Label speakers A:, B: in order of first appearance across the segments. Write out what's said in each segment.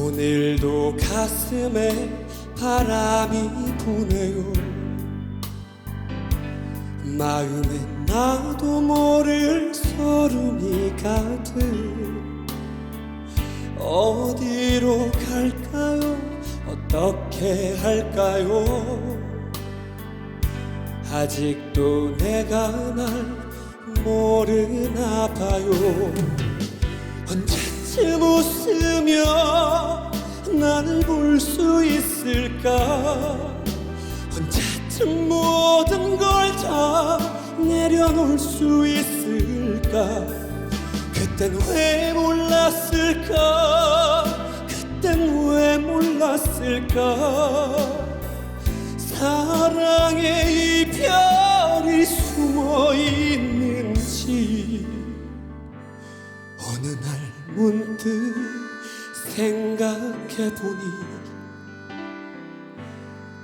A: 오늘도 가슴에 바람이 부네요. 마음에 나도 모를 소름이 가득. 어디로 갈까요? 어떻게 할까요? 아직도 내가 날 모르나 봐요. 언제쯤 웃으며 수 있을까? 언제쯤 모든 걸 다 내려놓을 수 있을까? 그땐 왜 몰랐을까? 그땐 왜 몰랐을까? 사랑의 이별이 숨어 있는지 어느 날 문득 생각해 보니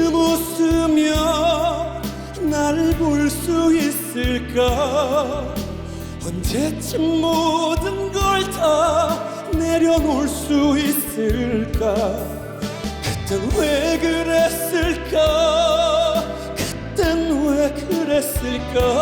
A: 웃으며 나를 볼수 있을까? 언제쯤 모든 걸 다 내려놓을 수 있을까? 그땐 왜 그랬을까? 그땐 왜 그랬을까